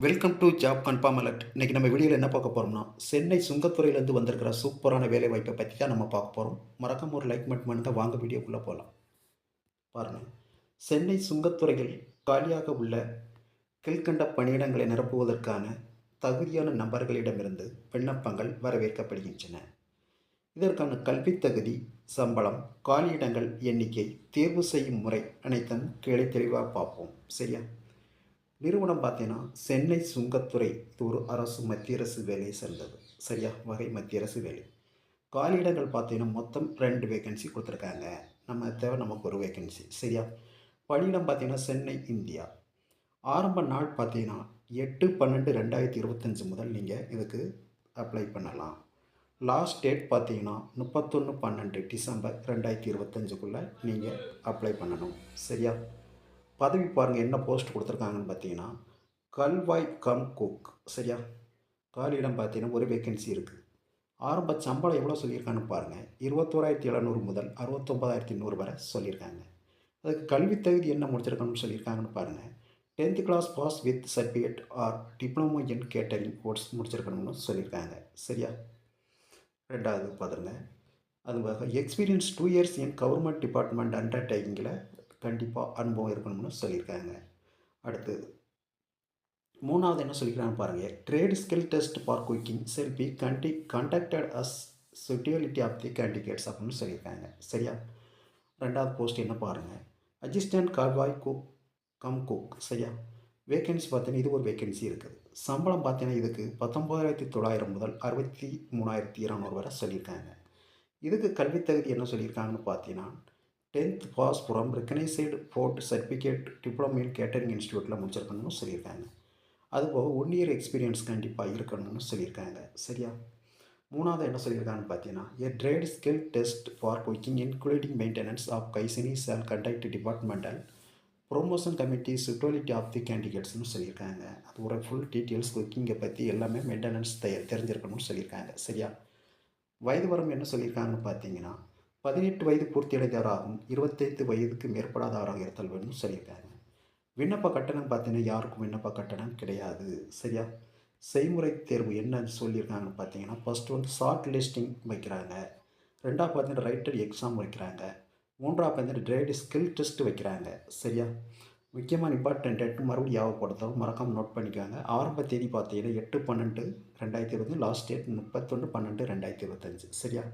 Welcome to job confirm alert இன்றைக்கி நம்ம வீடியோவில் என்ன பார்க்க போகிறோம்னா சென்னை சுங்கத்துறையிலேருந்து வந்திருக்கிற சூப்பரான வேலை வாய்ப்பை பற்றி தான் நம்ம பார்க்க போகிறோம் மறக்காம ஒரு லைக் மட்டும் பண்ணுங்கள் வாங்க வீடியோக்குள்ளே போகலாம் பாருங்கள் சென்னை சுங்கத்துறையில் காலியாக உள்ள கீழ்கண்ட பணியிடங்களை நிரப்புவதற்கான தகுதியான நபர்களிடமிருந்து விண்ணப்பங்கள் வரவேற்கப்படுகின்றன. இதற்கான கல்வி தகுதி சம்பளம் காலியிடங்கள் எண்ணிக்கை தேர்வு செய்யும் முறை அனைத்தும் கீழே தெளிவாக பார்ப்போம். சரியா? நிறுவனம் பார்த்தீங்கன்னா சென்னை சுங்கத்துறை இது ஒரு அரசு மத்திய அரசு வேலையை சேர்ந்தது. சரியா? வகை மத்திய அரசு வேலை காலியிடங்கள் பார்த்தீங்கன்னா மொத்தம் ரெண்டு வேகன்சி கொடுத்துருக்காங்க. நம்ம தேவை நமக்கு ஒரு வேகன்சி சரியா? பணியிடம் பார்த்தீங்கன்னா சென்னை இந்தியா. ஆரம்ப நாள் பார்த்தீங்கன்னா எட்டு பன்னெண்டு ரெண்டாயிரத்தி இருபத்தஞ்சி முதல் நீங்கள் இதுக்கு அப்ளை பண்ணலாம். லாஸ்ட் டேட் பார்த்தீங்கன்னா முப்பத்தொன்று பன்னெண்டு டிசம்பர் ரெண்டாயிரத்தி இருபத்தஞ்சுக்குள்ளே நீங்கள் அப்ளை பண்ணணும். சரியா? பதவி பாருங்கள் என்ன போஸ்ட் கொடுத்துருக்காங்கன்னு பார்த்தீங்கன்னா கல்வாய் கம் குக். சரியா? காலியிடம் பார்த்தீங்கன்னா ஒரு வேகன்சி இருக்குது ஆரம்ப சம்பளம் எவ்வளோ சொல்லியிருக்காங்கன்னு பாருங்கள் இருபத்தோராயிரத்தி எழுநூறு முதல் அறுபத்தொம்பதாயிரத்தி நூறு வரை சொல்லியிருக்காங்க. அதுக்கு கல்வி தகுதி என்ன முடிச்சிருக்கணும்னு சொல்லியிருக்காங்கன்னு பாருங்கள் tenth class pass with certificate or diploma in catering course முடிச்சிருக்கணும்னு சொல்லியிருக்காங்க. சரியா? ரெண்டாவது பாருங்கள் அது experience two years in government department அண்டர்டேக்கிங்கில் கண்டிப்பாக அனுபவம் இருக்கணும்னு சொல்லியிருக்காங்க. அடுத்து மூணாவது என்ன சொல்லிக்கிறாங்க பாருங்கள் trade skill test for cooking shall be Kandy conducted as suitability of the candidates அப்படின்னு சொல்லியிருக்காங்க. சரியா? ரெண்டாவது போஸ்ட் என்ன பாருங்கள் assistant halwai cum come cook சரியா? வேகன்சி பார்த்தீங்கன்னா இது ஒரு வேகன்சி இருக்குது. சம்பளம் பார்த்தீங்கன்னா இதுக்கு பத்தொம்பதாயிரத்தி தொள்ளாயிரம் முதல் அறுபத்தி மூணாயிரத்தி இரநூறு வரை சொல்லியிருக்காங்க. இதுக்கு கல்வித் தகுதி என்ன சொல்லியிருக்காங்கன்னு பார்த்தீங்கன்னா tenth pass from recognised board certificate diploma in catering இன்ஸ்டியூட்டில் முடிச்சிருக்கணும்னு சொல்லியிருக்காங்க. அதுபோக ஒன் இயர் எக்ஸ்பீரியன்ஸ் கண்டிப்பாக இருக்கணும்னு சொல்லியிருக்காங்க. சரியா? மூணாவது என்ன சொல்லியிருக்காங்கன்னு பார்த்தீங்கன்னா a trade skill test for cooking including maintenance of cuisine and conduct departmental promotion committee suitability of the கேண்டிடேட்ஸ்னு சொல்லியிருக்காங்க. அது ஒரு ஃபுல் டீட்டெயில்ஸ் குக்கிங்கை பற்றி எல்லாமே மெயின்டெனன்ஸ் தெ தெரிஞ்சிருக்கணும்னு சொல்லியிருக்காங்க. சரியா? வயது வரம் என்ன சொல்லியிருக்காங்கன்னு பார்த்தீங்கன்னா பதினெட்டு வயது பூர்த்தியடைந்தவராகவும் இருபத்தைந்து வயதுக்கு மேற்படாதவராக இருத்தல் வேண்டும். சொல்லியிருக்காங்க விண்ணப்ப கட்டணம் பார்த்தீங்கன்னா யாருக்கும் விண்ணப்ப கட்டணம் கிடையாது. சரியா? செய்முறை தேர்வு என்னன்னு சொல்லியிருக்காங்கன்னு பார்த்தீங்கன்னா ஃபஸ்ட்டு வந்து ஷார்ட் லிஸ்டிங் வைக்கிறாங்க. ரெண்டாவது பார்த்தீங்கன்னா ரைட்டர் எக்ஸாம் வைக்கிறாங்க. மூன்றாவது பார்த்தீங்கன்னா ட்ரேடு ஸ்கில் டெஸ்ட் வைக்கிறாங்க. சரியா? முக்கியமான இம்பார்ட்டன்ட் டேட்டு மறுபடியும் யாவப்படுத்தவும் மறக்காமல் நோட் பண்ணிக்கோங்க. ஆரம்ப தேதி பார்த்தீங்கன்னா எட்டு பன்னெண்டு ரெண்டாயிரத்தி இருபது லாஸ்ட் டேட் முப்பத்தொன்று பன்னெண்டு ரெண்டாயிரத்தி இருபத்தஞ்சு. சரியா?